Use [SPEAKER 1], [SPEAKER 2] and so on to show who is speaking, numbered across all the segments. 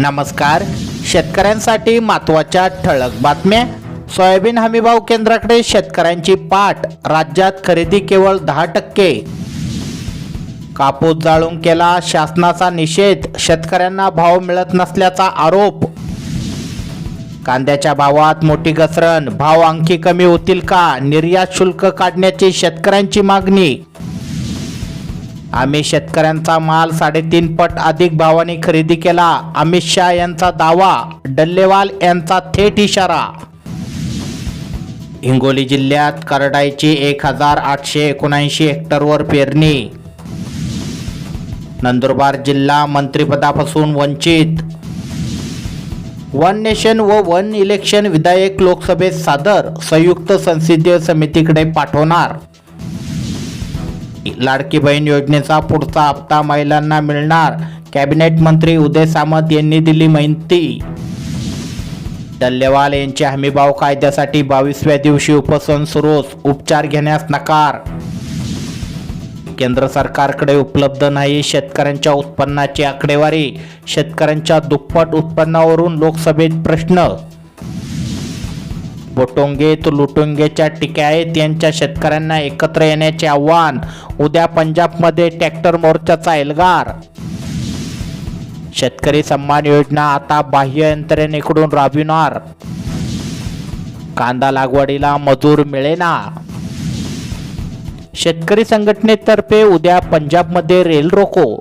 [SPEAKER 1] नमस्कार. शेतकऱ्यांसाठी महत्त्वाच्या ठळक बातम्या. सोयाबीन हमीभाव केंद्राकडे शेतकऱ्यांची पाठ. राज्यात खरेदी केवळ दहा टक्के. कापूस जाळून केला शासनाचा निषेध. शेतकऱ्यांना भाव मिळत नसल्याचा आरोप. कांद्याच्या भावात मोठी घसरण. भाव आणखी कमी होतील का? निर्यात शुल्क काढण्याची शेतकऱ्यांची मागणी. आम्ही शेतकऱ्यांचा माल साडेतीन पट अधिक भावाने खरेदी केला. अमित शहा यांचा दावा डल्लेवाल यांचा थेट इशारा. हिंगोली जिल्ह्यात करडाईची एक हजार आठशे एकोणऐंशी हेक्टरवर पेरणी. नंदुरबार जिल्हा मंत्रिपदापासून वंचित. वन नेशन व वन इलेक्शन विधायक लोकसभेत सादर संयुक्त संसदीय समितीकडे पाठवणार. लाडकी बहीण योजनेचा पुढचा हप्ता महिलांना मिळणार. कॅबिनेट मंत्री उदय सामंत यांनी दिली माहिती डल्लेवाल यांचे हमीभाव कायद्यासाठी बावीसव्या दिवशी उपसन सुरूच उपचार घेण्यास नकार. केंद्र सरकारकडे उपलब्ध नाही शेतकऱ्यांच्या उत्पन्नाची आकडेवारी शेतकऱ्यांच्या दुप्पट उत्पन्नावरून लोकसभेत प्रश्न बोटोंगेत लुटोंगेच्या टिकायत आहेत. यांच्या शेतकऱ्यांना एकत्र येण्याचे आव्हान. उद्या पंजाबमध्ये ट्रॅक्टर मोर्चाचा एल्गार. शेतकरी सन्मान योजना आता बाह्य यंत्रणेकडून राबविणार. कांदा लागवडीला मजूर मिळेना. शेतकरी संघटनेतर्फे उद्या पंजाबमध्ये रेल रोको.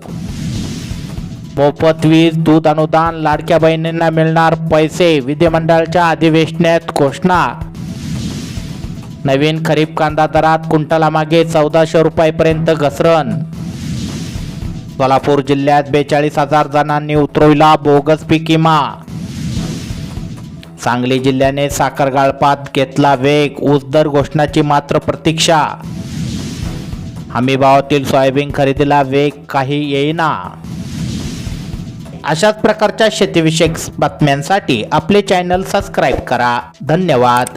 [SPEAKER 1] मोफतवीज दूध अनुदान लाडक्या बहिणींना मिळणार पैसे विधिमंडळाच्या अधिवेशनात घोषणा. नवीन खरीप कांदा दरात क्विंटलामागे चौदाशे रुपयापर्यंत घसरण. सोलापूर जिल्ह्यात बेचाळीस हजार जणांनी उतरविला बोगस पीक विमा. सांगली जिल्ह्याने साखर गाळपात घेतला वेग ऊस दर घोषणाची मात्र प्रतीक्षा. हमीभावातील सोयाबीन खरेदीला वेग काही येईना. अशाच प्रकारच्या शेतीविषयक बातम्यांसाठी आपले चॅनल सबस्क्राईब करा. धन्यवाद.